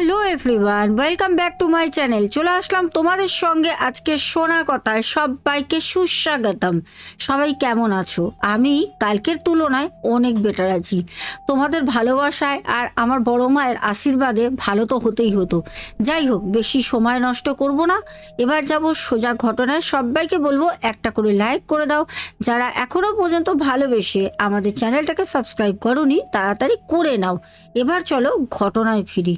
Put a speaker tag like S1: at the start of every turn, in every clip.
S1: Hello everyone, welcome back to my channel. চলে আসলাম তোমাদের সঙ্গে আজকে শোনা কথায় সবাইকে সুস্বাগতম। সবাই কেমন আছো? আমি কালকের তুলনায় অনেক বেটার আছি। তোমাদের ভালোবাসায় আর আমার বড় মায়ের আশীর্বাদে ভালো তো হতেই হতো। যাই হোক, বেশি সময় নষ্ট করব না। এবার যাব সোজা ঘটনায়। সবাইকে বলব একটা করে লাইক করে দাও। যারা এখনও পর্যন্ত ভালোবেসে আমাদের চ্যানেলটাকে সাবস্ক্রাইব করনি, তাড়াতাড়ি করে নাও। এবার চলো ঘটনায় ফিরি।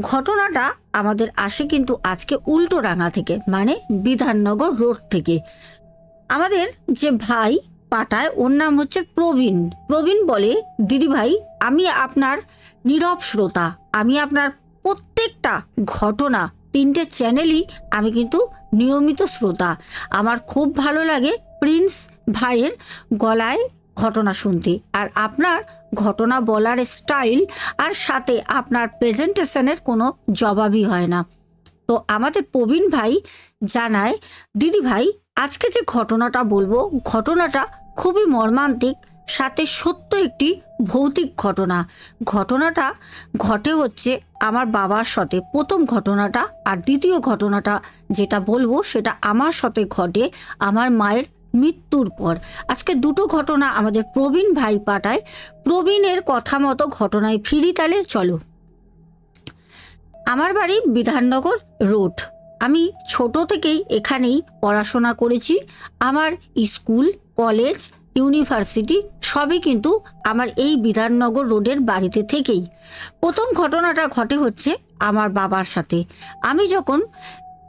S1: ঘটনাটা আমাদের আসে কিন্তু আজকে উল্টো রাঙা থেকে মানে বিধাননগর রোড থেকে। আমাদের যে ভাই পাটায়, ওর নাম হচ্ছে প্রবীণ। প্রবীণ বলে দিদি ভাই আমি আপনার নীরব শ্রোতা। আমি আপনার প্রত্যেকটা ঘটনা, তিনটে চ্যানেলই আমি কিন্তু নিয়মিত শ্রোতা। আমার খুব ভালো লাগে প্রিন্স ভাইয়ের গলায় ঘটনা শুনতে। আর আপনার ঘটনা বলার স্টাইল আর সাথে আপনার প্রেজেন্টেশনের কোনো জবাবই হয় না। তো আমাদের প্রবীণ ভাই জানায়, দিদি ভাই, আজকে যে ঘটনাটা বলব, ঘটনাটা খুবই মর্মান্তিক, সাথে সত্য একটি ভৌতিক ঘটনা। ঘটনাটা ঘটে হচ্ছে আমার বাবার সাথে। প্রথম ঘটনাটা আর দ্বিতীয় ঘটনাটা যেটা বলব, সেটা আমার সাথে ঘটে আমার মায়ের মৃত্যুর পর। আজকে দুটো ঘটনা আমাদের প্রবীণ ভাই পাঠায়। প্রবীণের কথা মতো ঘটনায় ফিরি তালে চলো। আমার বাড়ি বিধাননগর রোড। আমি ছোট থেকেই এখানেই পড়াশোনা করেছি। আমার স্কুল, কলেজ, ইউনিভার্সিটি সবই কিন্তু আমার এই বিধাননগর রোডের বাড়িতে থেকেই। প্রথম ঘটনাটা ঘটে হচ্ছে আমার বাবার সাথে। আমি যখন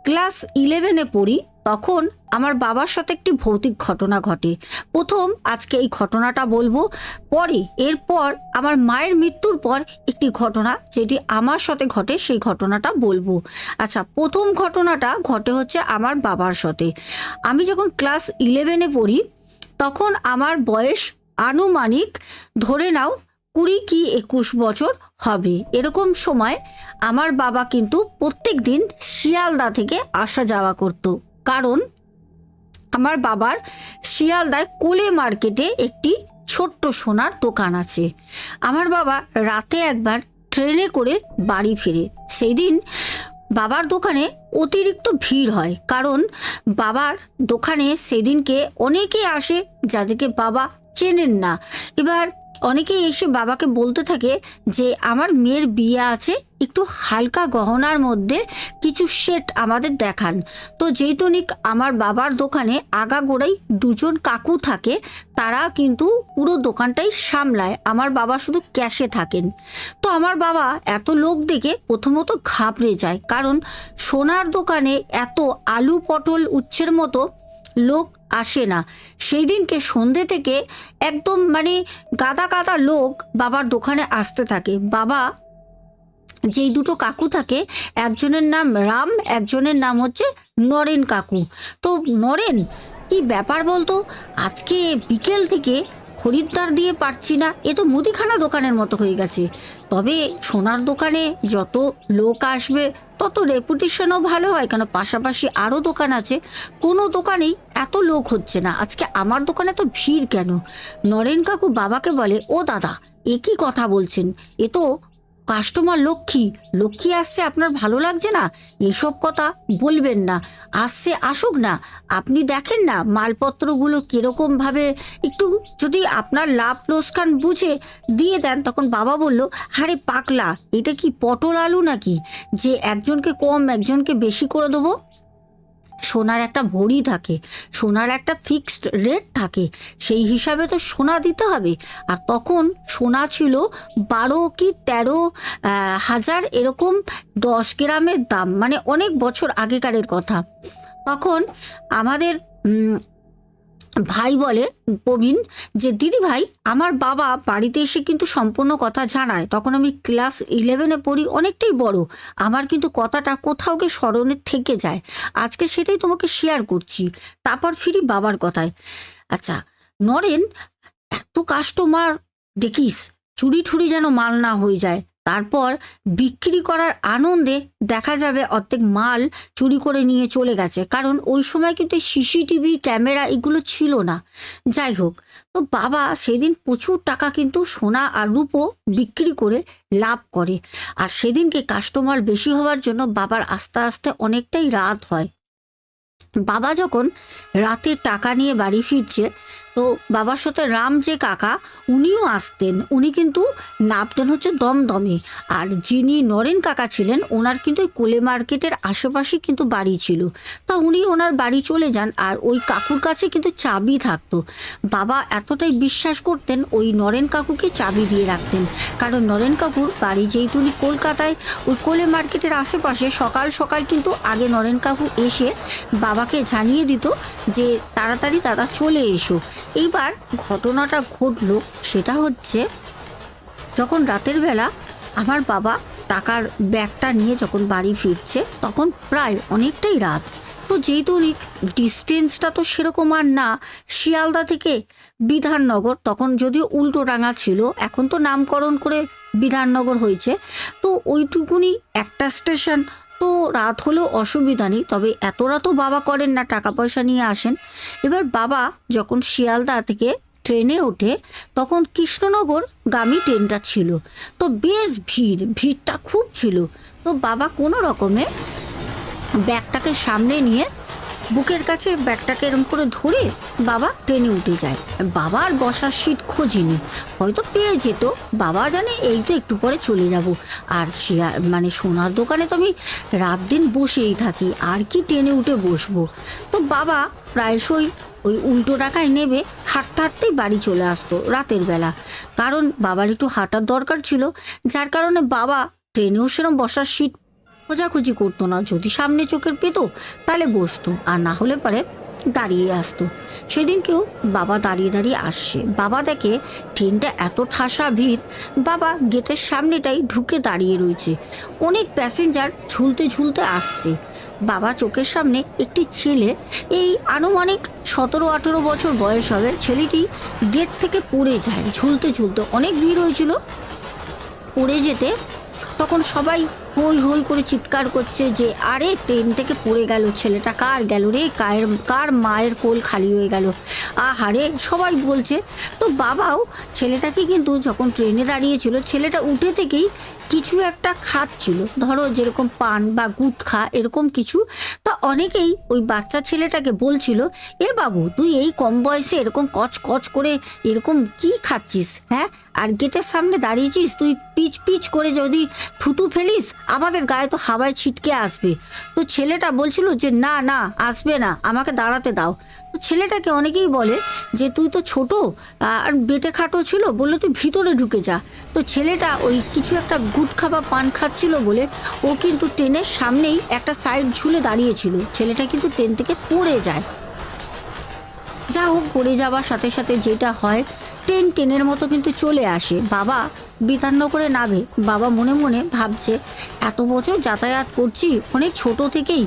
S1: ক্লাস ইলেভেনে পড়ি তখন আমার বাবার সাথে একটি ভৌতিক ঘটনা ঘটে। প্রথম আজকে এই ঘটনাটা বলব, পরে এরপর আমার মায়ের মৃত্যুর পর একটি ঘটনা যেটি আমার সাথে ঘটে সেই ঘটনাটা বলব। আচ্ছা প্রথম ঘটনাটা ঘটে হচ্ছে আমার বাবার সাথে। আমি যখন ক্লাস ইলেভেনে পড়ি, তখন আমার বয়স আনুমানিক ধরে নাও কুড়ি কি একুশ বছর হবে। এরকম সময় আমার বাবা কিন্তু প্রত্যেক দিন শিয়ালদা থেকে আসা যাওয়া করত। কারণ আমার বাবার শিয়ালদায় কোলে মার্কেটে একটি ছোট্ট সোনার দোকান আছে। আমার বাবা রাতে একবার ট্রেনে করে বাড়ি ফিরে। সেই দিন বাবার দোকানে অতিরিক্ত ভিড় হয়, কারণ বাবার দোকানে সেদিনকে অনেকে আসে যাদেরকে বাবা চেনেন না। এবার অনেকেই এসে বাবাকে বলতে থাকে যে, আমার মেয়ের বিয়ে আছে, একটু হালকা গহনার মধ্যে কিছু সেট আমাদের দেখান। তো যেহেতুনিক আমার বাবার দোকানে আগাগোড়াই দুজন কাকু থাকে, তারা কিন্তু পুরো দোকানটাই সামলায়। আমার বাবা শুধু ক্যাশে থাকেন। তো আমার বাবা এত লোক দেখে প্রথমত ঘাবড়ে যায়, কারণ সোনার দোকানে এত আলু পটল উচ্ছের মতো লোক আসে না। সেই দিনকে সন্ধে থেকে একদম মানে গাদা গাদা লোক বাবার দোকানে আসতে থাকে। বাবা, যেই দুটো কাকু থাকে, একজনের নাম রাম, একজনের নাম হচ্ছে নরেন কাকু। তো নরেন, কি ব্যাপার বলতো? আজকে বিকেল থেকে খরিদ্দার দিয়ে পারছি না। এ তো মুদিখানা দোকানের মতো হয়ে গেছে। তবে সোনার দোকানে যত লোক আসবে তত রেপুটেশনও ভালো হয়, কেন পাশাপাশি আরও দোকান আছে। কোনো দোকানেই এত লোক হচ্ছে না। আজকে আমার দোকানে তো ভিড় কেন? নরেন কাকু বাবাকে বলে, ও দাদা, এ কি কথা বলছেন? এ তো কাস্টমার লক্ষ্মী। লক্ষ্মী আসছে, আপনার ভালো লাগছে না? এসব কথা বলবেন না। আসছে, আসুক না। আপনি দেখেন না মালপত্রগুলো কীরকমভাবে একটু যদি আপনার লাভ লোসকান বুঝে দিয়ে দেন, তখন বাবা বলল হারে পাকলা এটা কি পটল আলু নাকি? যে একজনকে কম, একজনকে বেশি করে দেবো? সোনার একটা ভরি থাকে, সোনার একটা ফিক্সড রেট থাকে, সেই হিসাবে তো সোনা দিতে হবে। আর তখন সোনা ছিল বারো কি তেরো হাজার এরকম দশ গ্রামের দাম মানে অনেক বছর আগেকারের কথা। তখন আমাদের ভাই বলে, প্রবীণ, যে দিদি ভাই আমার বাবা বাড়িতে এসে কিন্তু সম্পূর্ণ কথা জানায়। তখন আমি ক্লাস ইলেভেনে পড়ি, অনেকটাই বড়। আমার কিন্তু কথাটা কোথাও গিয়ে স্মরণে থেকে যায়। আজকে সেটাই তোমাকে শেয়ার করছি। তারপর ফিরি বাবার কথায়। আচ্ছা নরেন, এত কাস্টমার দেখিস চুরি ঠুরি যেন মাল না হয়ে যায়। তারপর বিক্রি করার আনন্দে দেখা যাবে অর্ধেক মাল চুরি করে নিয়ে চলে গেছে। কারণ ওই সময় কিন্তু সিসিটিভি, ক্যামেরা এগুলো ছিল না। যাই হোক, তো বাবা সেদিন প্রচুর টাকা কিন্তু সোনা আর রূপো বিক্রি করে লাভ করে। আর সেদিনকে কাস্টমার বেশি হওয়ার জন্য বাবার আস্তে আস্তে অনেকটাই রাত হয়। বাবা যখন রাতে টাকা নিয়ে বাড়ি ফিরছে তো বাবার সাথে রাম যে কাকা, উনিও আসতেন। উনি কিন্তু নামতেন হচ্ছে দমদমে। আর যিনি নরেন কাকা ছিলেন, ওনার কিন্তু ওই কোলে মার্কেটের আশেপাশে কিন্তু বাড়ি ছিল। তা উনি ওনার বাড়ি চলে যান আর ওই কাকুর কাছে কিন্তু চাবি থাকতো। বাবা এতটাই বিশ্বাস করতেন, ওই নরেন কাকুকে চাবি দিয়ে রাখতেন। কারণ নরেন কাকুর বাড়ি যেহেতু উনি কলকাতায়, ওই কোলে মার্কেটের আশেপাশে সকাল সকাল কিন্তু আগে নরেন কাকু এসে বাবাকে জানিয়ে দিত যে তাড়াতাড়ি দাদা চলে এসো। এইবার ঘটনাটা ঘটলো সেটা হচ্ছে যখন রাতের বেলা আমার বাবা টাকার ব্যাগটা নিয়ে যখন বাড়ি ফিরছে, তখন প্রায় অনেকটাই রাত। তো যেহেতু ডিস্টেন্সটা তো সেরকম আর না, শিয়ালদা থেকে বিধাননগর, তখন যদিও উল্টো ডাঙা ছিল, এখন তো নামকরণ করে বিধাননগর হয়েছে, তো ওইটুকুনি একটা স্টেশন তো রাত হলেও অসুবিধা নেই, তবে এত রাতও বাবা করেন না টাকা পয়সা নিয়ে আসেন। এবার বাবা যখন শিয়ালদা থেকে ট্রেনে ওঠে, তখন কৃষ্ণনগর গামী ট্রেনটা ছিল। তো বেশ ভিড়, ভিড়টা খুব ছিল। তো বাবা কোনো রকমে ব্যাগটাকে সামনে নিয়ে বুকের কাছে ব্যাগটাকে এরম করে ধরে বাবা ট্রেনে উঠে যায়। বাবার বসার সিট খোঁজেনি। হয়তো পেয়ে যেত। বাবা জানে এই তো একটু পরে চলে যাব। আর শেয়ার মানে সোনার দোকানে তো আমি রাত দিন বসেই থাকি। আর কি ট্রেনে উঠে বসবো? তো বাবা প্রায়শই ওই উল্টো টাকায় নেবে, হাঁটতে হাঁটতেই বাড়ি চলে আসতো রাতের বেলা। কারণ বাবার একটু হাঁটার দরকার ছিল, যার কারণে বাবা ট্রেনেও সেরকম বসার সিট খোঁজাখুঁজি করতো না। যদি সামনে চোখের পেতো, তাহলে বসতো, আর না হলে পরে দাঁড়িয়ে আসতো। সেদিনকেও বাবা দাঁড়িয়ে দাঁড়িয়ে আসছে। বাবা দেখে ট্রেনটা এত ঠাসা ভিড়, বাবা গেটের সামনেটাই ঢুকে দাঁড়িয়ে রয়েছে। অনেক প্যাসেঞ্জার ঝুলতে ঝুলতে আসছে। বাবা চোখের সামনে একটি ছেলে, এই আনুমানিক সতেরো আঠেরো বছর বয়স হবে। ছেলেটি গেট থেকে পড়ে যায়। ঝুলতে ঝুলতে অনেক ভিড় হয়েছিল। পড়ে যেতে তখন সবাই হই হই করে চিৎকার করছে যে, আরে, ট্রেন থেকে পড়ে গেল ছেলেটা, কার গেল রে? কার কার মায়ের কোল খালি হয়ে গেল? আহারে সবাই বলছে। তো বাবাও, ছেলেটাকে কিন্তু যখন ট্রেনে দাঁড়িয়েছিল, ছেলেটা উঠে থেকেই কিছু একটা খাচ্ছিল। ধরো, যেরকম পান বা গুটখা, এরকম কিছু। তা অনেকেই ওই বাচ্চা ছেলেটাকে বলছিল, এ বাবু, তুই এই কম বয়সে এরকম কচ কচ করে এরকম কি খাচ্ছিস হ্যাঁ? আর গেটের সামনে দাঁড়িয়েছিস, তুই পিচ পিচ করে যদি থুতু ফেলিস আমাদের গায়ে তো হাওয়ায় ছিটকে আসবে। তো ছেলেটা বলছিল যে, না না, আসবে না, আমাকে দাঁড়াতে দাও। তো ছেলেটাকে অনেকেই বলে যে, তুই তো ছোট, আর বেটে খাটো ছিল, বলল তুই ভিতরে ঢুকে যা। তো ছেলেটা ওই কিছু একটা গুটখা বা পান খাচ্ছিল বলে ও কিন্তু ট্রেনের সামনেই একটা সাইড ঝুলে দাঁড়িয়েছিল। ছেলেটা কিন্তু ট্রেন থেকে পড়ে যায়। যা হোক, পড়ে যাওয়ার সাথে সাথে যেটা হয় ট্রেন ট্রেনের মতো কিন্তু চলে আসে। বাবা বিতান্ন করে নামে। বাবা মনে মনে ভাবছে, এত বছর যাতায়াত করছি, অনেক ছোট থেকেই।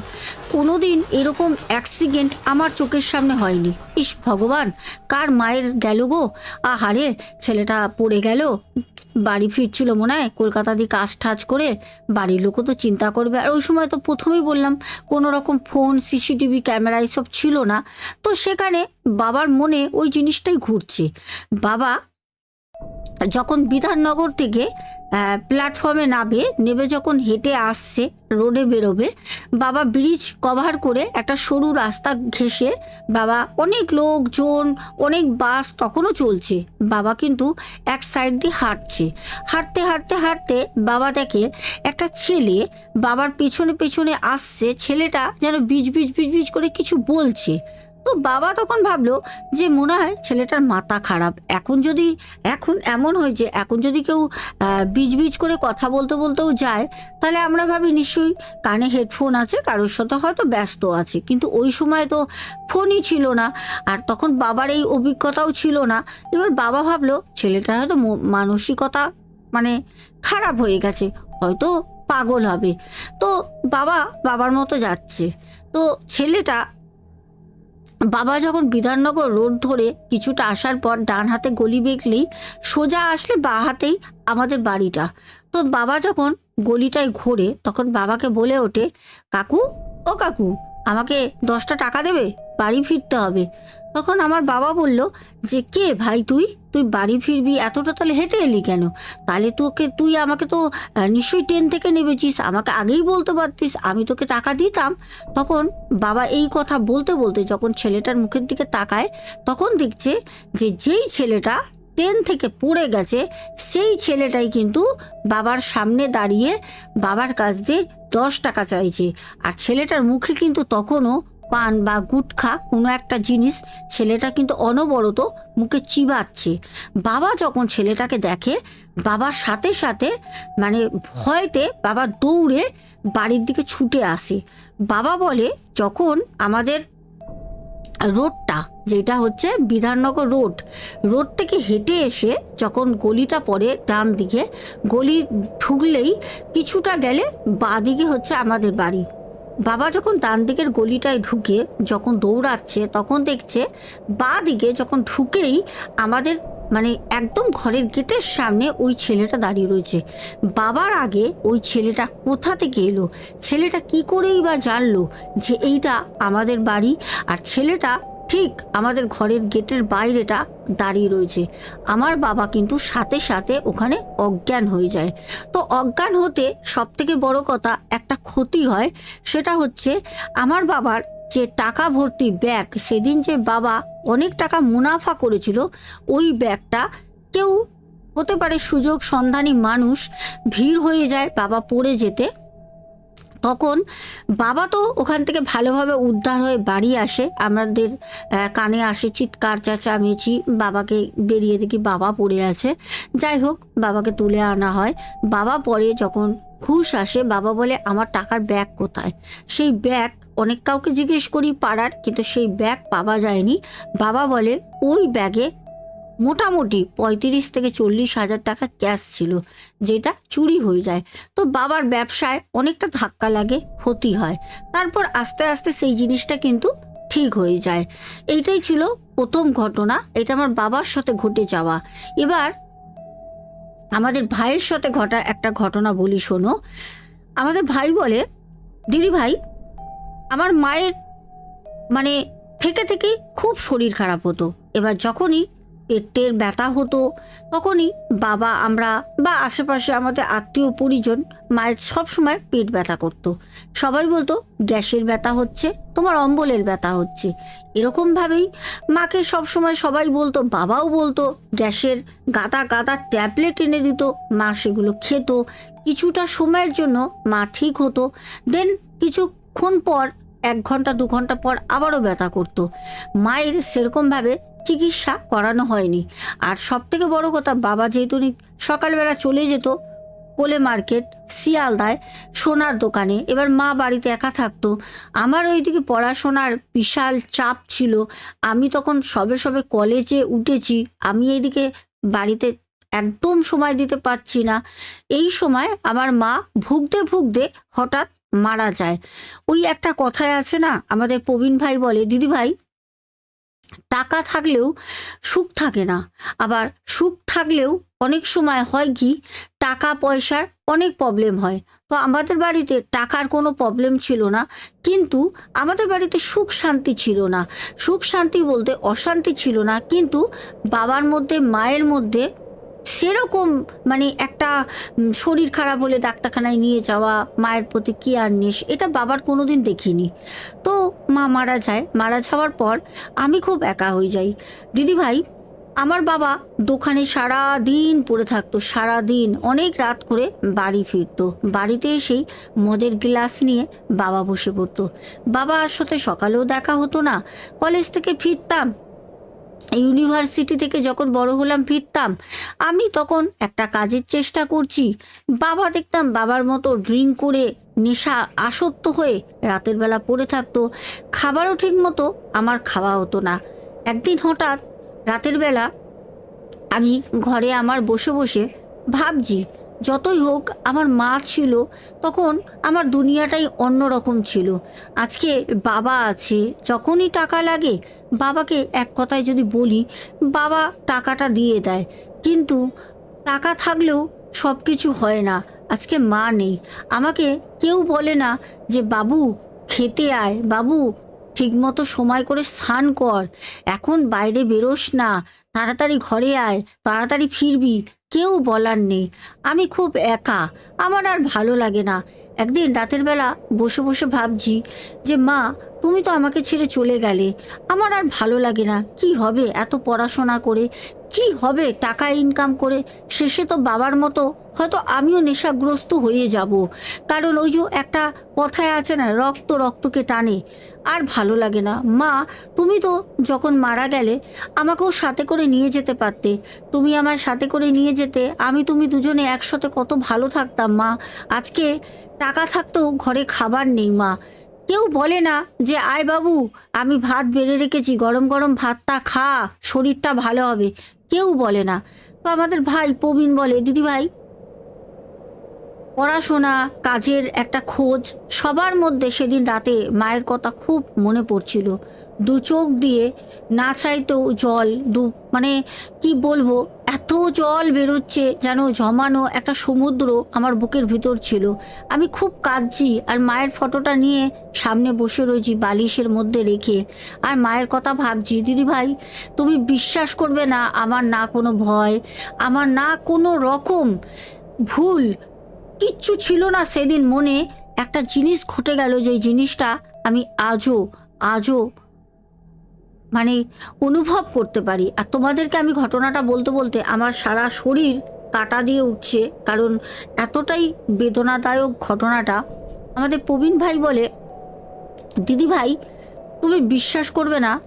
S1: কোনো দিন এরকম অ্যাক্সিডেন্ট আমার চোখের সামনে হয়নি। ইস ভগবান, কার মায়ের গেল গো? আহারে, ছেলেটা পড়ে গেল। বাড়ি ফিরছিল মনে হয়। কলকাতা দিয়ে কাজ টাজ করে বাড়ির লোকও তো চিন্তা করবে। আর ওই সময় তো প্রথমেই বললাম, কোনো রকম ফোন, সিসিটিভি, ক্যামেরা এসব ছিল না। তো সেখানে বাবার মনে ওই জিনিসটাই ঘুরছে। বাবা যখন বিধাননগর থেকে প্ল্যাটফর্মে নামে নেবে যখন হেঁটে আসছে রোডে বেরোবে, বাবা ব্রিজ কভার করে একটা সরু রাস্তা ঘেঁষে, বাবা অনেক লোকজন, অনেক বাস তখনও চলছে। বাবা কিন্তু এক সাইড দিয়ে হাঁটছে। হাঁটতে হাঁটতে হাঁটতে বাবা দেখে একটা ছেলে বাবার পেছনে পেছনে আসছে। ছেলেটা যেন বিজ বিজ বিজ বিজ করে কিছু বলছে। তো বাবা তখন ভাবলো যে মনে হয় ছেলেটার মাথা খারাপ। এখন যদি এখন এমন হয় যে এখন যদি কেউ আহ, বিজ বিজ করে কথা বলতে বলতেও যায় তাহলে আমরা ভাবি নিশ্চয়ই কানে হেডফোন আছে কারোর সাথে হয়তো ব্যস্ত আছে। কিন্তু ওই সময় তো ফোনই ছিল না আর তখন বাবার এই অভিজ্ঞতাও ছিল না। এবার বাবা ভাবলো ছেলেটা হয়তো মানসিকতা মানে খারাপ হয়ে গেছে হয়তো পাগল হবে। তো বাবা বাবার মতো যাচ্ছে। তো ছেলেটা বাবা যখন বিধাননগর রোড ধরে কিছুটা আসার পর ডান হাতে গলি বেঁকলেই সোজা আসলে বা হাতেই আমাদের বাড়িটা। তো বাবা যখন গলিটায় ঘোরে, তখন বাবাকে বলে ওঠে, কাকু, ও কাকু, আমাকে দশটা টাকা দেবে? বাড়ি ফিরতে হবে। তখন আমার বাবা বলল, যে কে ভাই তুই? তুই বাড়ি ফিরবি? এতটা তাহলে হেঁটে এলি কেন? তাহলে তোকে, তুই আমাকে তো নিশ্চয়ই ট্রেন থেকে নেবেছিস আমাকে আগেই বলতে পারতিস, আমি তোকে টাকা দিতাম। তখন বাবা এই কথা বলতে বলতে যখন ছেলেটার মুখের দিকে তাকায়, তখন দেখছে যে যেই ছেলেটা ট্রেন থেকে পড়ে গেছে, সেই ছেলেটাই কিন্তু বাবার সামনে দাঁড়িয়ে বাবার কাছ দিয়ে দশ টাকা চাইছে। আর ছেলেটার মুখে কিন্তু তখনও পান বা গুটখা, কোনো একটা জিনিস ছেলেটা কিন্তু অনবরত মুখে চিবাচ্ছে। বাবা যখন ছেলেটাকে দেখে, বাবার সাথে সাথে মানে ভয়তে বাবা দৌড়ে বাড়ির দিকে ছুটে আসে। বাবা বলে, যখন আমাদের রোডটা, যেটা হচ্ছে বিধাননগর রোড রোড থেকে হেঁটে এসে যখন গলিটা পড়ে ডান দিকে, গলি ঢুকলেই কিছুটা গেলে বাঁ দিকে হচ্ছে আমাদের বাড়ি। বাবা যখন ডান দিকের গলিটায় ঢুকে যখন দৌড়াচ্ছে, তখন দেখছে বা দিকে যখন ঢুকেই আমাদের মানে একদম ঘরের গেটের সামনে ওই ছেলেটা দাঁড়িয়ে রয়েছে। বাবার আগে ওই ছেলেটা কোথা থেকে এলো? ছেলেটা কি করেই বা জানলো যে এইটা আমাদের বাড়ি? আর ছেলেটা ঠিক আমাদের ঘরের গেটের বাইরেটা দাঁড়িয়ে রয়েছে। আমার বাবা কিন্তু সাথে সাথে ওখানে অজ্ঞান হয়ে যায়। তো অজ্ঞান হতে সব থেকে বড় কথা একটা ক্ষতি হয়, সেটা হচ্ছে আমার বাবার যে টাকা ভর্তি ব্যাগ, সেদিন যে বাবা অনেক টাকা মুনাফা করেছিল, ওই ব্যাগটা কেউ হতে পারে সুযোগ সন্ধানী মানুষ ভিড় হয়ে যায় বাবা পড়ে যেতে। তখন বাবা তো ওখান থেকে ভালোভাবে উদ্ধার হয়ে বাড়ি আসে। আমাদের কানে আসে, চিৎকার চেঁচামেচি, বাবাকে বেরিয়ে দেখি বাবা পড়ে আছে। যাই হোক, বাবাকে তুলে আনা হয়। বাবা পরে যখন হুশ আসে, বাবা বলে, আমার টাকার ব্যাগ কোথায়? সেই ব্যাগ অনেক কাউকে জিজ্ঞেস করি পাড়ার, কিন্তু সেই ব্যাগ পাওয়া যায়নি। বাবা বলে, ওই ব্যাগে মোটামুটি পঁয়ত্রিশ থেকে চল্লিশ হাজার টাকা ক্যাশ ছিল, যেটা চুরি হয়ে যায়। তো বাবার ব্যবসায় অনেকটা ধাক্কা লাগে, ক্ষতি হয়। তারপর আস্তে আস্তে সেই জিনিসটা কিন্তু ঠিক হয়ে যায়। এইটাই ছিল প্রথম ঘটনা, এটা আমার বাবার সাথে ঘটে যাওয়া। এবার আমাদের ভাইয়ের সাথে ঘটা একটা ঘটনা বলি শোনো। আমাদের ভাই বলে, দিদি ভাই, আমার মায়ের মানে থেকে থেকে খুব শরীর খারাপ হতো। এবার যখনই পেটের ব্যথা হতো, তখনই বাবা আমরা বা আশেপাশে আমাদের আত্মীয় পরিজন মায়ের সব সময় পেট ব্যথা করতো। সবাই বলতো, গ্যাসের ব্যথা হচ্ছে, তোমার অম্বলের ব্যথা হচ্ছে। এরকমভাবেই মাকে সব সময় সবাই বলতো, বাবাও বলতো, গ্যাসের গাদা গাদা ট্যাবলেট এনে দিত। মা সেগুলো খেত। কিছুটা সময়ের জন্য মা ঠিক হতো। দেন কিছুক্ষণ পর, এক ঘণ্টা, দু ঘণ্টা পর আবারও ব্যথা করতো। মায়ের সেরকমভাবে চিকিৎসা করানো হয়নি। আর সব থেকে বড় কথা, বাবা যেহেতু সকালবেলা চলে যেত কোলে মার্কেট, শিয়ালদায় সোনার দোকানে, এবার মা বাড়িতে একা থাকতো। আমার ওইদিকে পড়াশোনার বিশাল চাপ ছিল। আমি তখন সবে সবে কলেজে উঠেছি। আমি এইদিকে বাড়িতে একদম সময় দিতে পারছি না। এই সময় আমার মা ভুগতে ভুগতে হঠাৎ মারা যায়। ওই একটা কথায় আছে না, আমাদের প্রবীণ ভাই বলে দিদি ভাই টাকা থাকলেও সুখ থাকে না। আবার সুখ থাকলেও অনেক সময় হয় কি, টাকা পয়সার অনেক প্রবলেম হয়। তো আমাদের বাড়িতে টাকার কোনো প্রবলেম ছিল না, কিন্তু আমাদের বাড়িতে সুখ শান্তি ছিল না। সুখ শান্তি বলতে অশান্তি ছিল না, কিন্তু বাবার মধ্যে, মায়ের মধ্যে সেরকম মানে একটা শরীর খারাপ হলে ডাক্তারখানায় নিয়ে যাওয়া, মায়ের প্রতি কেয়ারনেস এটা বাবার কোনো দিন দেখিনি। তো মা মারা যায়, মারা যাওয়ার পর আমি খুব একা হয়ে যাই। দিদি ভাই, আমার বাবা দোকানে সারা দিন পড়ে থাকতো সারা দিন অনেক রাত করে বাড়ি ফিরতো। বাড়িতে এসেই মদের গ্লাস নিয়ে বাবা বসে পড়তো। বাবার সাথে সকালেও দেখা হতো না, কলেজ থেকে ফিরতাম ইউনিভার্সিটি থেকে যখন বড় হলাম, ফিরতাম, আমি তখন একটা কাজের চেষ্টা করছি। বাবা দেখতাম বাবার মতো ড্রিঙ্ক করে নেশা আসক্ত হয়ে রাতের বেলা পড়ে থাকতো। খাবারও ঠিক মতো আমার খাওয়া হতো না। একদিন হঠাৎ রাতের বেলা আমি ঘরে আমার বসে বসে ভাবছি যতই হোক, আমার মা ছিল, তখন আমার দুনিয়াটাই অন্যরকম ছিল। আজকে বাবা আছে, যখনই টাকা লাগে, বাবাকে এক কথায় যদি বলি, বাবা টাকাটা দিয়ে দেয়। কিন্তু টাকা থাকলেও সব কিছু হয় না, আজকে মা নেই। আমাকে কেউ বলে না যে, বাবু, খেতে আয়। বাবু, ঠিকমতো সময় করে স্নান কর। এখন বাইরে বেরোস না। তাড়াতাড়ি ঘরে আয়। তাড়াতাড়ি ফিরবি। কেউ বলার নেই। আমি খুব একা। আমার আর ভালো লাগে না। একদিন রাতের বেলা বসে বসে ভাবছি যে, মা, তুমি তো আমাকে ছেড়ে চলে গেলে। আমার আর ভালো লাগে না। কি হবে এত পড়াশোনা করে? কি হবে টাকা ইনকাম করে? শেষে তো বাবার মতো। হয়তো আমিও নেশাগ্রস্ত হয়ে যাব। কারণ ওই যে একটা কথায় আছে না, রক্ত রক্তকে টানে। আর ভালো লাগে না। মা, তুমি তো যখন মারা গেলে আমাকেও সাথে করে নিয়ে যেতে পারতে। তুমি আমার সাথে করে নিয়ে যেতে, আমি তুমি দুজনে একসাথে কত ভালো থাকতাম, মা। আজকে টাকা থাকতেও ঘরে খাবার নেই, মা। কেউ বলে না যে, আয় বাবু, আমি ভাত বেড়ে রেখেছি, গরম গরম ভাতটা খা, শরীরটা ভালো হবে। কেউ বলে না। তো আমাদের ভাই প্রবীণ বলে দিদি ভাই পড়াশোনা, কাজের একটা খোঁজ, সবার মধ্যে সেদিন রাতে মায়ের কথা খুব মনে পড়ছিল। দু চোখ দিয়ে না চাইতেও জল, দু মানে কি বলব, এত জল বেরোচ্ছে যেন জমানো একটা সমুদ্র আমার বুকের ভিতর ছিল। আমি খুব কাঁদছি আর মায়ের ফটোটা নিয়ে সামনে বসে রয়েছি বালিশের মধ্যে রেখে। আর মায়ের কথা ভাবছি, দিদি ভাই, তুমি বিশ্বাস করবে না, আমার না কোনো ভয়, আমার না কোনো রকম ভুল। কিচ্ছু ছিল না সেদিন মনে, একটা জিনিস ঘটে গেল যে জিনিসটা আমি আজও আজও মানে অনুভব করতে পারি। আর তোমাদেরকে আমি ঘটনাটা বলতে বলতে আমার সারা শরীর কাটা দিয়ে উঠছে। কারণ এতটাই বেদনাদায়ক ঘটনাটা আমাদের প্রবীণ ভাই বলে, দিদি ভাই, তুমি বিশ্বাস করবে না,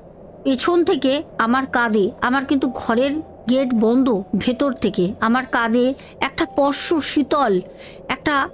S1: পেছন থেকে আমার কাঁধে, আমার কিন্তু ঘরের গেট বন্ধ ভেতর থেকে, আমার কাঁধে একটা স্পর্শ শীতল, একটা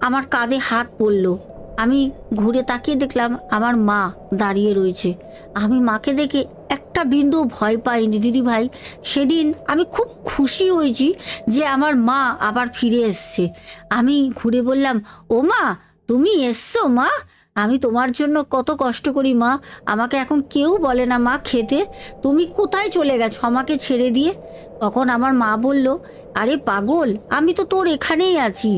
S1: আমার কাঁধে হাত পড়ল। আমি ঘুরে তাকিয়ে দেখলাম আমার মা দাঁড়িয়ে রয়েছে। আমি মাকে দেখে একটা বিন্দু ভয় পাইনি। দিদি ভাই, সেদিন আমি খুব খুশি হয়েছি যে আমার মা আবার ফিরে এসছে। আমি ঘুরে বললাম, ও মা, তুমি এসছো মা? আমি তোমার জন্য কত কষ্ট করি মা। আমাকে এখন কেউ বলে না মা খেতে। তুমি কোথায় চলে গেছো আমাকে ছেড়ে দিয়ে? তখন আমার মা বলল, আরে পাগল, আমি তো তোর এখানেই আছি।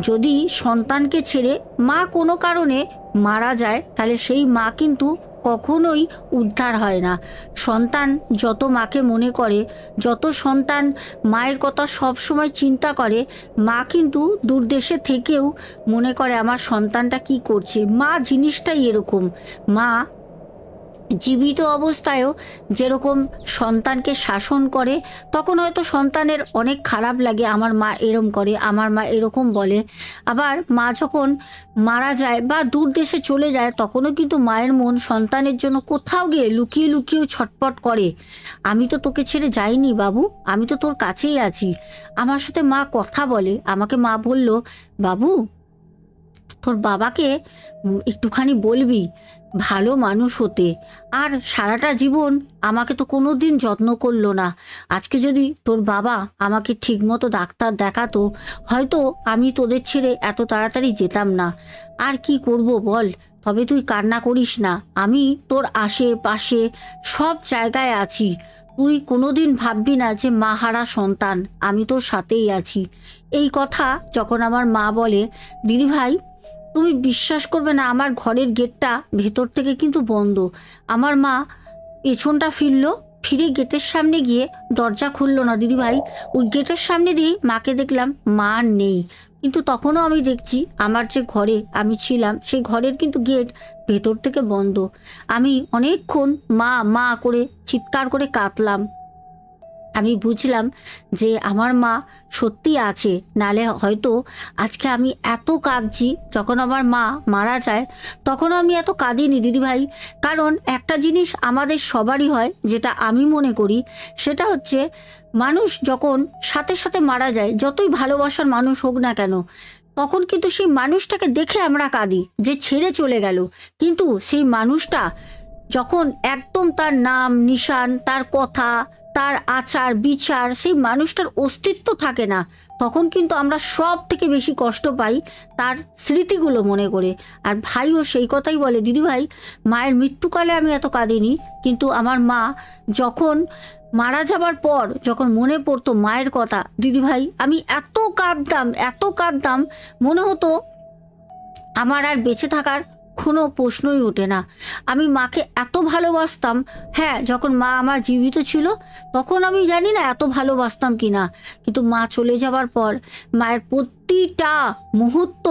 S1: যদি সন্তানকে ছেড়ে মা কোনো কারণে মারা যায়, তাহলে সেই মা কিন্তু কখনোই উদ্ধার হয় না। সন্তান যত মাকে মনে করে, যত সন্তান মায়ের কথা সব সময় চিন্তা করে, মা কিন্তু দূরদেশে থেকেও মনে করে, আমার সন্তানটা কি করছে? মা জিনিসটাই এরকম। মা জীবিত অবস্থায়ও যেরকম সন্তানকে শাসন করে, তখন হয়তো সন্তানের অনেক খারাপ লাগে, আমার মা এরম করে, আমার মা এরকম বলে। আবার মা যখন মারা যায় বা দূর দেশে চলে যায়, তখনও কিন্তু মায়ের মন সন্তানের জন্য কোথাও গিয়ে লুকিয়ে লুকিয়েও ছটপট করে। আমি তো তোকে ছেড়ে যাইনি বাবু, আমি তো তোর কাছেই আছি। আমার সাথে মা কথা বলে। আমাকে মা বলল, বাবু, তোর বাবাকে একটুখানি বলবি? ভালো মানুষ হতে। আর সারাটা জীবন আমাকে তো কোনো দিন যত্ন করল না। আজকে যদি তোর বাবা আমাকে ঠিকমতো ডাক্তার দেখাতো, হয়তো আমি তোদের ছেড়ে এত তাড়াতাড়ি যেতাম না। আর কি করব বল, তবে তুই কান্না করিস না। আমি তোর আশেপাশে সব জায়গায় আছি। তুই কোনোদিন ভাববি না যে মা হারা সন্তান, আমি তোর সাথেই আছি। এই কথা যখন আমার মা বলে দিদি ভাই তুমি বিশ্বাস করবে না, আমার ঘরের গেটটা ভেতর থেকে কিন্তু বন্ধ। আমার মা পেছনটা ফিরলো, ফিরে গেটের সামনে গিয়ে দরজা খুললো না। দিদি ভাই ওই গেটের সামনে দিয়ে মাকে দেখলাম মা নেই। কিন্তু তখনও আমি দেখছি আমার যে ঘরে আমি ছিলাম, সেই ঘরের কিন্তু গেট ভেতর থেকে বন্ধ। আমি অনেকক্ষণ মা মা করে চিৎকার করে কাঁদলাম। আমি বুঝলাম যে আমার মা সত্যি আছে, নালে হয়তো আজকে আমি এত কাঁদছি যখন আমার মা মারা যায়, তখনও আমি এত কাঁদিনি দিদিভাই। কারণ একটা জিনিস আমাদের সবারই হয়, যেটা আমি মনে করি, সেটা হচ্ছে মানুষ যখন সাথে সাথে মারা যায়, যতই ভালোবাসার মানুষ হোক না কেন, তখন কিন্তু সেই মানুষটাকে দেখে আমরা কাঁদি যে ছেড়ে চলে গেল। কিন্তু সেই মানুষটা যখন একদম তার নাম, নিশান, তার কথা তার আচার, বিচার, সেই মানুষটার অস্তিত্ব থাকে না। তখন কিন্তু আমরা সব থেকে বেশি কষ্ট পাই তার স্মৃতিগুলো মনে করে। আর ভাইও সেই কথাই বলে, দিদি ভাই, মায়ের মৃত্যুকালে আমি এত কাঁদিনি, কিন্তু আমার মা যখন মারা যাবার পর যখন মনে পড়তো মায়ের কথা দিদিভাই আমি এত কাঁদতাম এত কাঁদতাম, মনে হতো আমার আর বেঁচে থাকার কোনো প্রশ্নই ওঠে না। আমি মাকে এত ভালোবাসতাম হ্যাঁ যখন মা আমার জীবিত ছিল, তখন আমি জানি না এত ভালোবাসতাম কি না কিন্তু মা চলে যাওয়ার পর, মায়ের প্রতিটা মুহূর্ত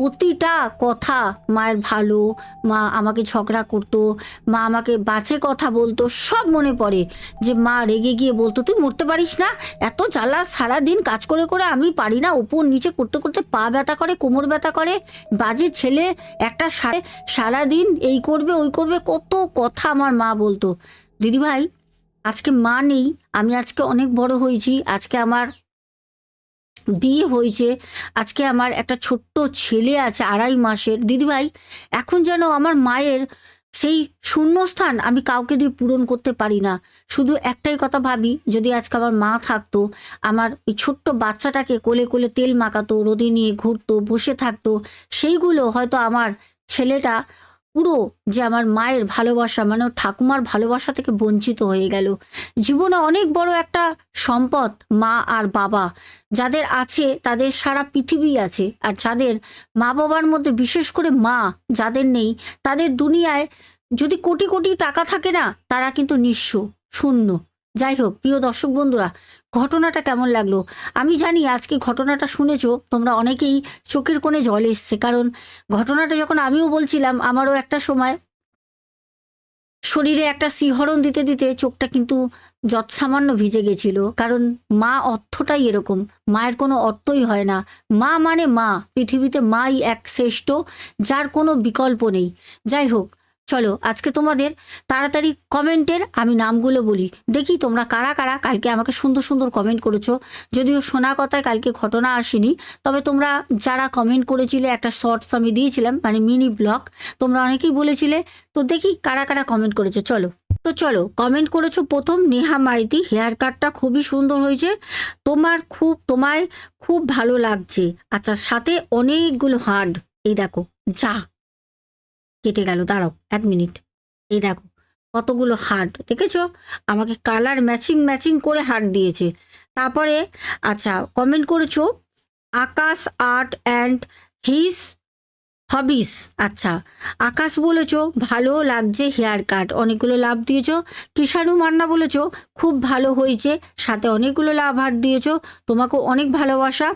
S1: প্রতিটা কথা মায়ের ভালো, মা আমাকে ঝগড়া করতো, মা আমাকে বাঁচে কথা বলতো, সব মনে পড়ে। যে মা রেগে গিয়ে বলতো, তুই মরতে পারিস না, এত জ্বালা সারা দিন কাজ করে করে আমি পারি না উপর নিচে করতে করতে পা ব্যথা করে, কোমর ব্যথা করে, বাজে ছেলে, একটা সারা, সারাদিন এই করবে, ওই করবে, কত কথা আমার মা বলতো। দিদিভাই, আজকে মা নেই, আমি আজকে অনেক বড় হয়েছি, আজকে আমার বিয়ে হয়েছে। আজকে আমার একটা ছোট্ট ছেলে আছে আড়াই মাসের। দিদিভাই, এখন যেন আমার মায়ের সেই শূন্যস্থান আমি কাউকে দিয়ে পূরণ করতে পারি না। শুধু একটাই কথা ভাবি, যদি আজকে আমার মা থাকতো, আমার ওই ছোট্ট বাচ্চাটাকে কোলে কোলে তেল মাখাতো, রোদে নিয়ে ঘুরতো, বসে থাকতো, সেইগুলো হয়তো আমার ছেলেটা পুরো যে আমার মায়ের ভালোবাসা মানে ঠাকুমার ভালোবাসা থেকে বঞ্চিত হয়ে গেল। জীবনে অনেক বড় একটা সম্পদ মা আর বাবা, যাদের আছে, তাদের সারা পৃথিবী আছে। আর যাদের মা বাবার মধ্যে বিশেষ করে মা যাদের নেই, তাদের দুনিয়ায় যদি কোটি কোটি টাকা থাকে না, তারা কিন্তু নিঃস্ব, শূন্য। যাই হোক, প্রিয় দর্শক বন্ধুরা ঘটনাটা কেমন লাগল? আমি জানি আজকে ঘটনাটা শুনেছো, তোমরা অনেকেই চোখের কোণে জল এসছে। কারণ ঘটনাটা যখন আমিও বলছিলাম, আমারও একটা সময় শরীরে একটা শিহরণ দিতে দিতে চোখটা কিন্তু যৎসামান্য ভিজে গেছিল। কারণ মা অর্থটাই এরকম, মায়ের কোনো অর্থই হয় না। মা মানে মা, পৃথিবীতে মাই এক শ্রেষ্ঠ, যার কোনো বিকল্প নেই। যাই হোক চলো, আজকে তোমাদের তাড়াতাড়ি কমেন্টের আমি নামগুলো বলি। দেখি তোমরা কারা কারা কালকে আমাকে সুন্দর সুন্দর কমেন্ট করেছ। যদিও শোনা কথায় কালকে ঘটনা আসেনি, তবে তোমরা যারা কমেন্ট করেছিলে, একটা শর্টস আমি দিয়েছিলাম মানে মিনি ব্লগ, তোমরা অনেকেই বলেছিলে, তো দেখি কারা কারা কমেন্ট করেছ, চলো। তো চলো, কমেন্ট করেছ প্রথম নেহা মাইতি, হেয়ার কাটটা খুবই সুন্দর হয়েছে, তোমার খুব, তোমায় খুব ভালো লাগছে। আচ্ছা সাথে অনেকগুলো হার্ড, এই দেখো, যা। কেটে গেল, দাঁড়াও, এক মিনিট। এই দেখো, কতগুলো হার্ট, দেখেছ? আমাকে কালার ম্যাচিং ম্যাচিং করে হার্ট দিয়েছে। তারপরে আচ্ছা কমেন্ট করেছ, Akash art and his hobbies আচ্ছা আকাশ বলেছ, ভালো লাগছে হেয়ার কাট, অনেকগুলো লাভ দিয়েছ। কিষাণু মান্না বলেছ, খুব ভালো হয়েছে, সাথে অনেকগুলো লাভ হার্ট দিয়েছ, তোমাকেও অনেক ভালোবাসা।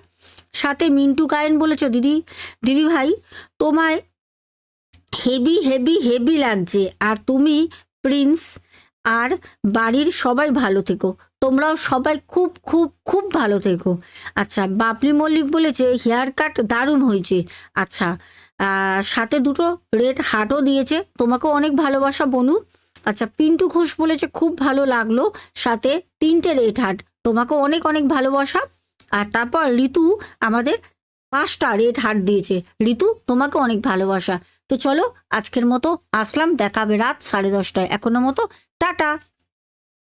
S1: সাথে মিন্টু গায়েন বলেছ, দিদি দিদি ভাই, তোমায় হেভি হেভি হেভি লাগছে। আর তুমি প্রিন্স আর বাড়ির সবাই ভালো থেকো। তোমরাও সবাই খুব খুব খুব ভালো থেকো। আচ্ছা বাপলি মল্লিক বলেছে হেয়ার কাট দারুণ হয়েছে। আচ্ছা সাথে দুটো রেড হার্টও দিয়েছে। তোমাকেও অনেক ভালোবাসা, বনু। আচ্ছা পিন্টু ঘোষ বলেছে, খুব ভালো লাগল। সাথে তিনটে রেড হার্ট তোমাকেও অনেক অনেক ভালোবাসা। আর তারপর ঋতু আমাদের পাঁচটা রেড হার্ট দিয়েছে। ঋতু তোমাকে অনেক ভালোবাসা। তো চলো আজকের মতো আসলাম দেখাবে রাত সাড়ে দশটায়। এখনও মতো টাটা।